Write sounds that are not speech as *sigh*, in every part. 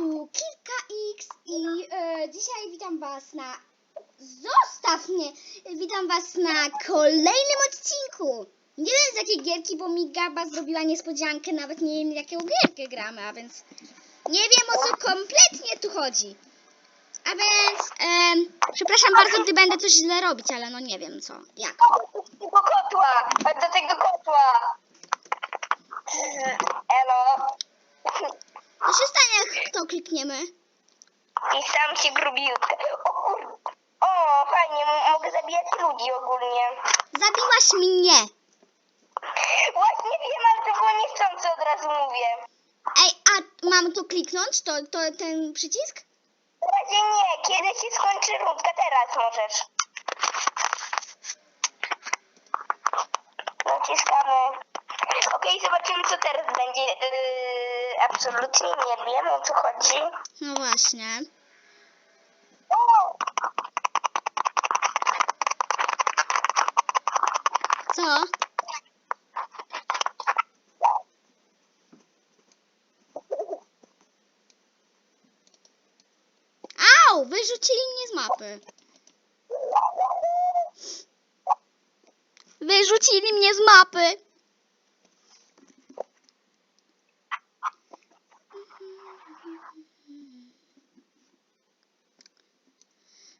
tu Kilka X i e, dzisiaj witam was na... Zostaw mnie! Witam was na kolejnym odcinku! Nie wiem z jakiej gierki, bo mi Gaba zrobiła niespodziankę, nawet nie wiem jaką gierkę gramy, a więc nie wiem o co kompletnie tu chodzi. A więc, em, przepraszam bardzo, gdy będę coś źle robić, ale no nie wiem co, jak. Do kotła! Do tego kotła! Elo! Co się stanie, jak to klikniemy? I sam się grubiutkę. O kur... O, fajnie, m- mogę zabijać ludzi ogólnie. Zabiłaś mnie! Właśnie wiem, ale to było niechcące, od razu mówię. Ej, a mam tu kliknąć, to, to ten przycisk? Razie nie, kiedy się skończy rundka, teraz możesz. Naciskamy. Okej, zobaczymy co teraz będzie. Yy, absolutnie nie wiem o co chodzi. No właśnie. O! Co? Au! Wyrzucili mnie z mapy. Wyrzucili mnie z mapy.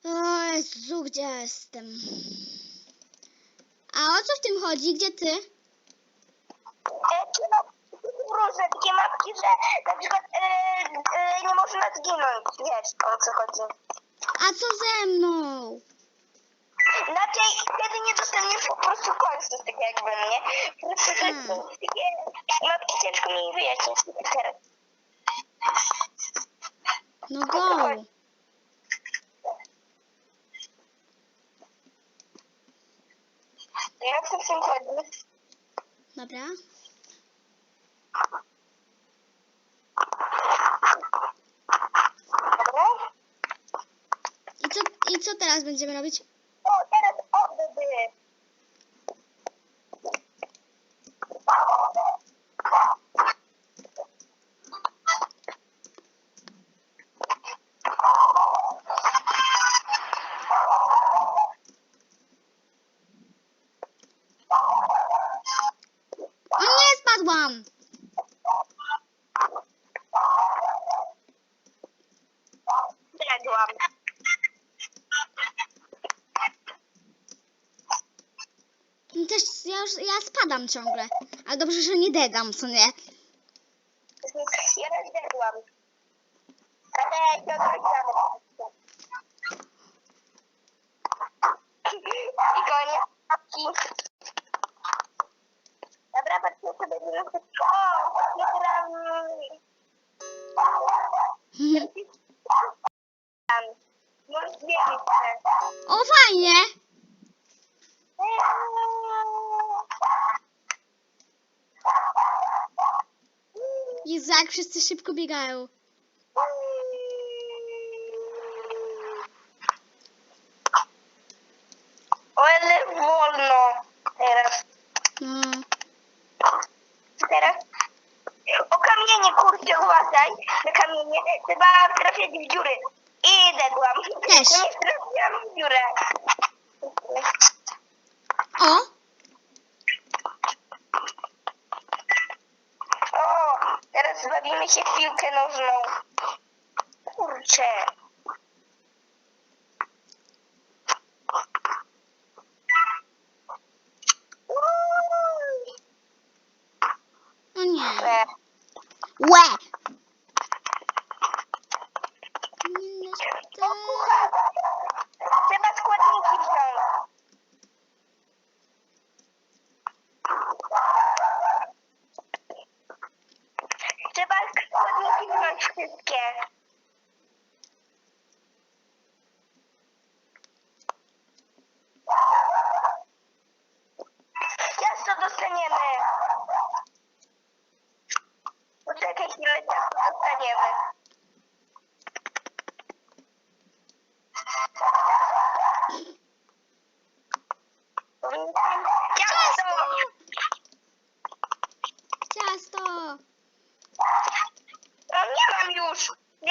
O Jezu, gdzie jestem? A o co w tym chodzi? Gdzie ty? Różne takie mapki, że na przykład e, e, nie można zginąć, wiesz o co chodzi. A co ze mną? Inaczej wtedy nie dostaniesz po prostu końców, tak jakby, nie? Po prostu Hmm. takie mapki ciężko mi wyjaśnić teraz. No go. Jak to w tym chodzi? Dobra. I co, I co teraz będziemy robić? O, teraz odby. O spadłam! Zjadłam. No Też ja już ja spadam ciągle. Ale dobrze, że nie degam, co nie? Ja rozjadłam. Ale to odrodziłam. I koniec. Patrzcie sobie na O, nie gram. Zmienić się. O, fajnie! Jezu, jak wszyscy szybko biegają. O, ale wolno teraz. No. Teraz. O kamienie, kurczę, uważaj. Na Trzeba trafiać w dziury. I dedłam. Też. Nie trafiłam w dziurę. O! O, teraz bawimy się w piłkę nożną. Kurczę.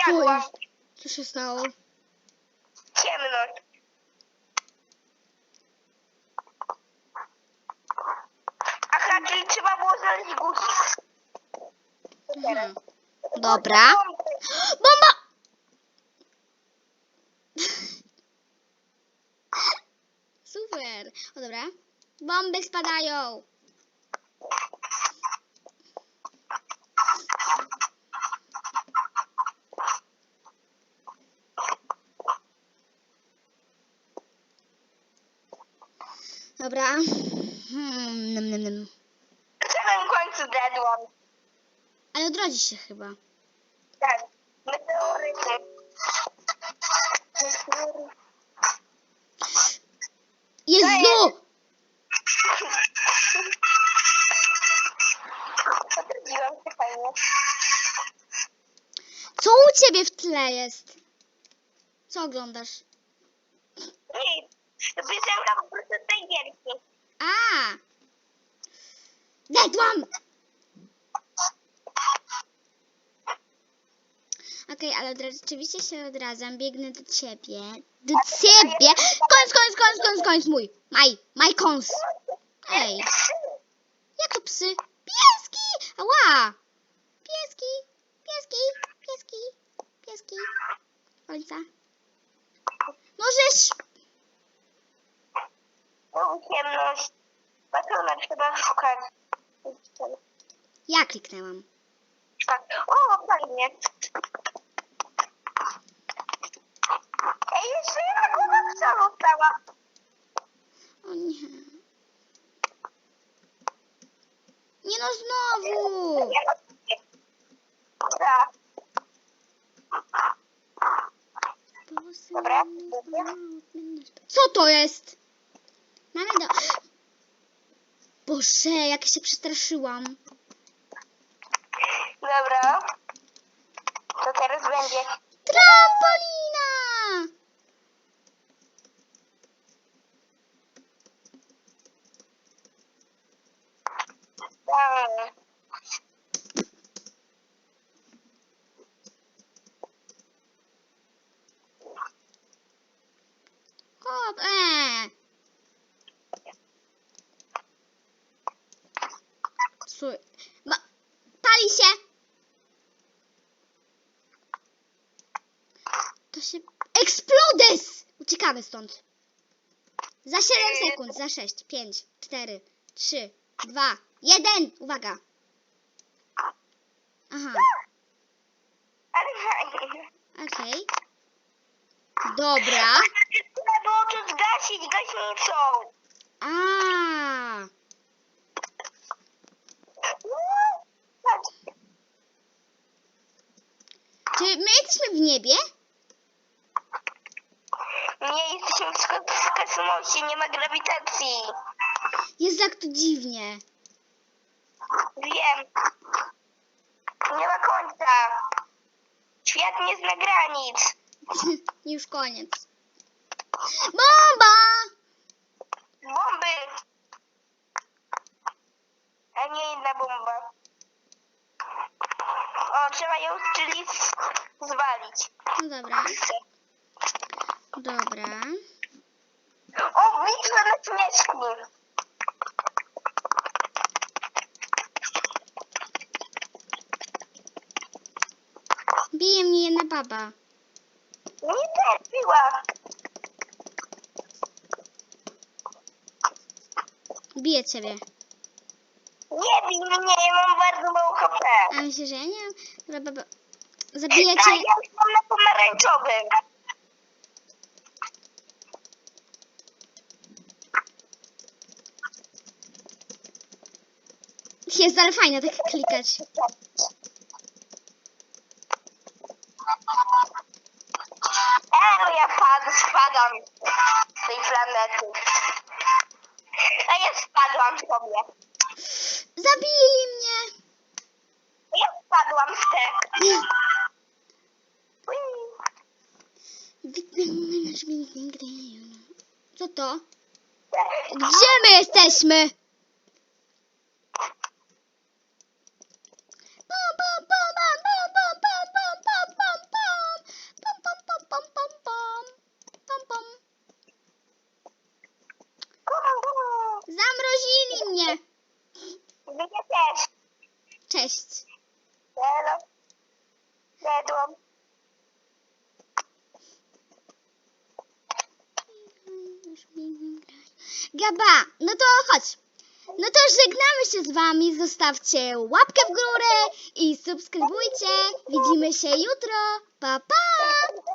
Ciasto! No, nie mam już. Ja. Padłam. jest? Co się stało? Ciemność. Aha, czyli trzeba było znaleźć guzik. Mhm. Dobra. Bomba! *laughs* Super. O dobra. Bomby spadają. Dobra. Hmm, nem, nem, nem. W samym końcu dedłam. Ale odrodzi się chyba. Tak. Meteoryty. Jezu! Odrodziłam się fajnie. Co u ciebie w tle jest? Co oglądasz? Gierki. A! Dedłam! Okej, ale od, rzeczywiście się odradzam, biegnę do ciebie. Do ciebie! Koniec, koniec, koniec, koniec, koniec mój! Maj, maj kons! Ej, jak to psy? Pieski! Ała! Pieski, pieski, pieski, pieski. Końca. Możesz! No, ciemność. Patrona trzeba szukać. Ja kliknęłam. Tak. O, fajnie. Ej, jeszcze jedna głowa w celu stała. O nie. Nie no znowu! Tak. Dobra. Co to jest? Mamy do... Boże, jak się przestraszyłam. Dobra. To teraz będzie. Trampolina! Tak. Hop, eee. Co? Ma... Pali się! Explodes! Uciekamy stąd. Za 7 sekund, za 6, 5, 4, 3, 2, 1. Uwaga. Aha, okej. Dobra. Trzeba było to zgasić gaśnicą. A, czy my jesteśmy w niebie? Jesteśmy w kosmosie, nie ma grawitacji. Jest jak to dziwnie. Wiem. Nie ma końca. Świat nie zna granic. *laughs* Już koniec. Bomba! Bomby. A nie inna bomba. O, trzeba ją czyli zwalić. No dobra, dobra. O, bitwa na śmieszki. Bije mnie jedna baba. Nie trafiła. Bije ciebie. Nie bij mnie, ja mam bardzo mało HP. A myślę, że ja nie mam. Dobra, baba. Zabiję Tak, cię. ja już mam na pomarańczowym. Jest, ale fajnie tak klikać. E, ja pad, spadam z tej planety. A ja spadłam sobie. Zabili mnie. Ja spadłam z te. Co to? Gdzie my jesteśmy? Elo. Dedłam. Gaba, no to chodź. No to żegnamy się z wami. Zostawcie łapkę w górę i subskrybujcie. Widzimy się jutro. Pa, pa!